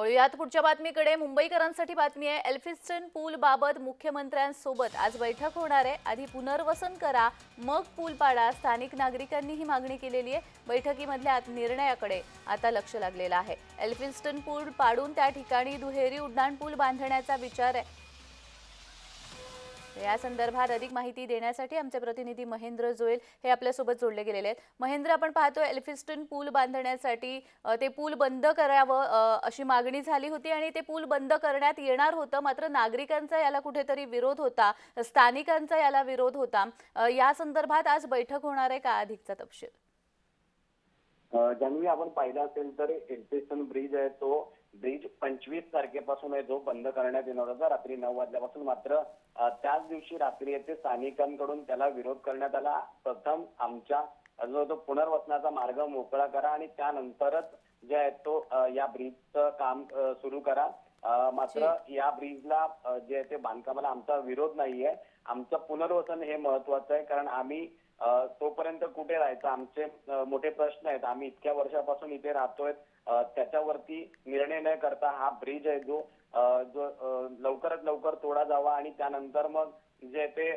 वळूयात पुढच्या बातमीकडे. मुंबईकरांसाठी बातमी आहे. एल्फिस्टन पूल बाबत मुख्यमंत्र्यांसोबत आज बैठक होणार आहे. आधी पुनर्वसन करा मग पूल पाडा. स्थानिक नागरिकांनी ही मागणी केलेली आहे. बैठकीमधल्या आत- निर्णयाकडे आता लक्ष लागलेलं आहे. एल्फिस्टन पूल पाडून त्या ठिकाणी दुहेरी उड्डाण पूल बांधण्याचा विचार आहे. या संदर्भात अधिक माहिती देण्यासाठी आमचे प्रतिनिधी महेंद्र जोईल हे आपल्यासोबत जोडले गेलेले आहेत. महेंद्र आपण पाहतो एल्फिस्टन पूल बांधण्यासाठी ते पूल बंद करावं अशी मागणी झाली होती आणि ते पूल बंद करण्यात येणार होतं. मात्र नागरिकांचा याला कुठेतरी विरोध होता स्थानिकांचा याला विरोध होता. या संदर्भात आज बैठक होणार आहे का अधिकचा तपशील? जन्मी आपण पाहिलं असेल तर एल्फिस्टन ब्रिज आहे तो ब्रिज पंचवीस तारखेपासून आहे जो बंद करण्यात येणार होता रात्री नऊ वाजल्यापासून. मात्र त्याच दिवशी रात्री येथे स्थानिकांकडून त्याला विरोध करण्यात आला. प्रथम आमच्या जो तो पुनर्वसनाचा मार्ग मोकळा करा आणि त्यानंतरच जे आहे तो या ब्रिजचं काम सुरू करा. मात्र या ब्रिजला जे आहे ते बांधकामाला आमचा विरोध नाहीये. आमचं पुनर्वसन हे महत्वाचं आहे कारण आम्ही तोपर्यंत कुठे राहायचं? आमचे मोठे प्रश्न आहेत. आम्ही इतक्या वर्षापासून इथे राहतोय. त्याच्यावरती निर्णय न करता हा ब्रिज आहे जो जो लवकरात लवकर तोडा जावा आणि त्यानंतर मग जे ते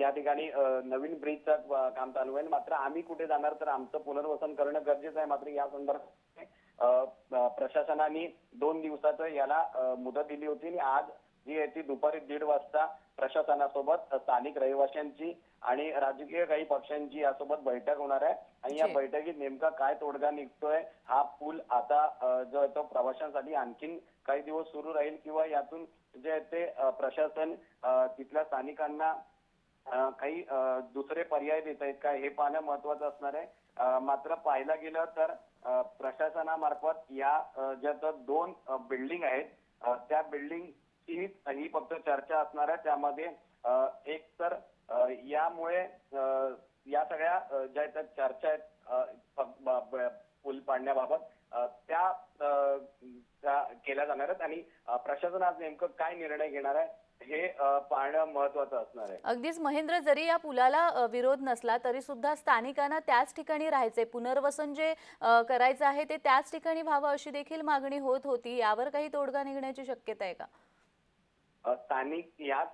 या ठिकाणी नवीन ब्रिजचं काम चालू होईल. मात्र आम्ही कुठे जाणार तर आमचं पुनर्वसन करणं गरजेचं आहे. मात्र या संदर्भात प्रशासनाने दोन दिवसाचं याला मुदत दिली होती आणि आज जी आहे ती दुपारी दीड वाजता प्रशासनासोबत स्थानिक रहिवाशांची आणि राजकीय काही पक्षांची यासोबत बैठक होणार आहे आणि या. बैठकीत नेमका काय तोडगा निघतोय हा पूल आता जो आहे तो प्रवाशांसाठी आणखीन काही दिवस सुरू राहील किंवा यातून जे आहे ते प्रशासन तिथल्या स्थानिकांना अ, काही अ, दुसरे पर्याय देत आहेत का? हे पाहणं महत्वाचं असणार आहे. अ, मात्र पाहायला गेलं तर अ, प्रशासनामार्फत या अ, ज्या तर दोन बिल्डिंग आहेत अ, त्या बिल्डिंग ही ही फक्त चर्चा असणार आहे. त्यामध्ये अ, एक तर अ, यामुळे अ, या सगळ्या अ, ज्या त्या चर्चा आहेत अ, प- ब- ब- पूल पाडण्याबाबत अ, त्या अ, त्या केल्या जाणार आहेत. आणि अ, प्रशासन आज नेमकं काय निर्णय घेणार आहे हे पाहणं महत्वाचं असणार आहे. अगदीच महेंद्र जरी या पुलाला विरोध नसला तरी सुद्धा स्थानिकांना त्याच ठिकाणी राहायचंय. पुनर्वसन जे करायचं आहे ते त्याच ठिकाणी व्हावं अशी देखील मागणी होत होती. यावर काही तोडगा निघण्याची शक्यता आहे का? स्थानिक याच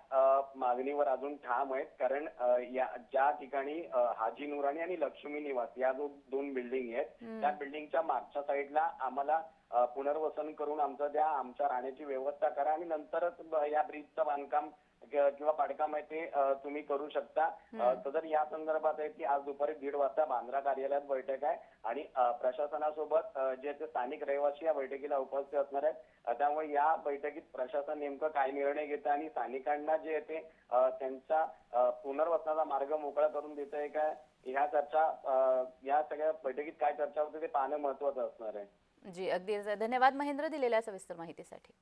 मागणीवर अजून ठाम आहेत. कारण या ज्या ठिकाणी हाजी नुराणी आणि लक्ष्मी निवास या जो दोन बिल्डिंग आहेत. त्या बिल्डिंगच्या मागच्या साईडला आम्हाला पुनर्वसन करून आमचं द्या आमच्या राहण्याची व्यवस्था करा आणि नंतरच या ब्रिजचं बांधकाम किंवा पाडकाम आहे ते तुम्ही करू शकता. तर या संदर्भात आहे की आज दुपारी दीड वाजता बांद्रा कार्यालयात बैठक आहे आणि प्रशासनासोबत जे ते स्थानिक रहिवासी या बैठकीला उपस्थित असणार आहेत त्यामुळे या बैठकीत प्रशासन नेमकं काय निर्णय घेतं आणि स्थानिकांना जे आहे ते त्यांचा पुनर्वसनाचा मार्ग मोकळा करून देत आहे काय ह्या चर्चा या सगळ्या बैठकीत काय चर्चा होते ते पाहणं महत्वाचं असणार आहे. जी अगदी धन्यवाद महेंद्र दिलेल्या सविस्तर माहितीसाठी.